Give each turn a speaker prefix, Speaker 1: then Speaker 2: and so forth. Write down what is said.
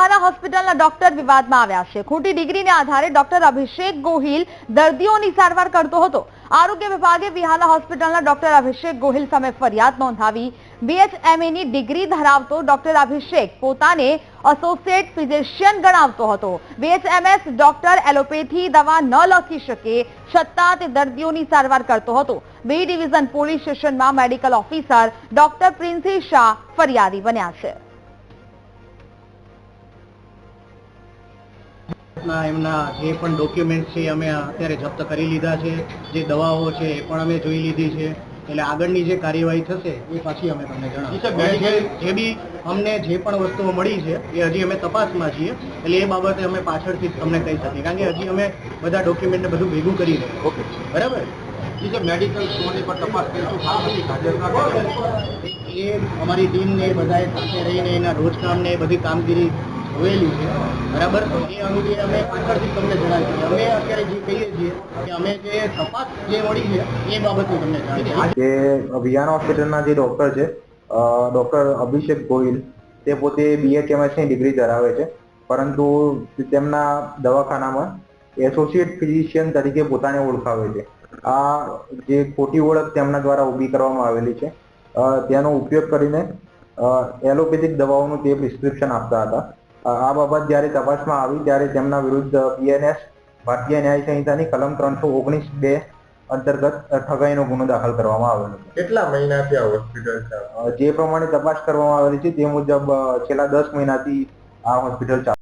Speaker 1: વિહારા હોસ્પિટલના ડોક્ટર વિવાદમાં આવ્યા છે. ખોટી ડિગ્રીને આધારે ડોક્ટર અભિષેક ગોહિલ દર્દીઓની સારવાર કરતો હતો. આરોગ્ય વિભાગે વિહાલા હોસ્પિટલના ડોક્ટર અભિષેક ગોહિલ સામે ફરિયાદ નોંધાવી બીએચએમએની ડિગ્રી ધરાવતો ડોક્ટર અભિષેક પોતાને એસોસિએટ ફિઝિશિયન ગણાવતો હતો. બીએચએમએસ ડોક્ટર એલોપેથી દવા ન લખી શકે છતાં તે દર્દીઓની સારવાર કરતો હતો. બી ડિવિઝન પોલીસ સ્ટેશનમાં medical officer doctor Princy Shah ફરિયાદી બન્યા છે.
Speaker 2: ના એમના જે પણ ડોક્યુમેન્ટ છે અમે અત્યારે જપ્ત કરી લીધા છે. જે દવાઓ છે એ પણ અમે જોઈ લીધી છે. એટલે આગળની જે કાર્યવાહી થશે એ પાછી અમે તમને જણાવીશું. જે બી અમને જે પણ વસ્તુઓ મળી છે એ હજી અમે તપાસમાં છીએ. એટલે એ બાબતે અમે પાછળથી તમને કહી શકીએ. કારણ કે હજી અમે બધા ડોક્યુમેન્ટને બધું ભેગું કરી રહ્યા ઓકે. બરાબર?
Speaker 3: જે મેડિકલ સ્ટોરની પર તપાસ કરીશું?
Speaker 2: એ અમારી ટીમને બધાએ સાથે રહીને એના રોજકામને બધી કામગીરી જોયેલી છે. બરાબર? એ અંગે અમે પાછળથી તમને જણાવીશું અમે અત્યારે જે કહીએ છીએ કે અમે જે તપાસ જે મળી છે, એ બાબતે તમને જણાવીશું.
Speaker 4: જે અભિયાન હોસ્પિટલના જે ડોક્ટર છે ડોક્ટર અભિષેક ગોહિલ તે પોતે BHMS ની ડિગ્રી ધરાવે છે. પરંતુ તેમના દવાખાનામાં એસોસિએટ ફિઝિશિયન તરીકે પોતાને ઓળખાવે છે. આ જે ખોટી ઓળખ તેમના દ્વારા ઊભી કરવામાં આવેલી છે. તેનો ઉપયોગ કરીને એલોપેથિક દવાઓનું તે પ્રિસ્ક્રિપ્શન આપતા હતા. આ બાબત જ્યારે તપાસમાં આવી ત્યારે તેમના વિરુદ્ધ બીએનએસ ભારતીય ન્યાય સંહિતાની કલમ ત્રણસો ઓગણીસ બે અંતર્ગત ઠગાઈનો ગુનો દાખલ કરવામાં આવેલો છે.
Speaker 3: કેટલા મહિનાથી આ હોસ્પિટલ
Speaker 4: જે પ્રમાણે તપાસ કરવામાં આવેલી છે તે મુજબ છેલ્લા દસ મહિનાથી આ હોસ્પિટલ ચાલુ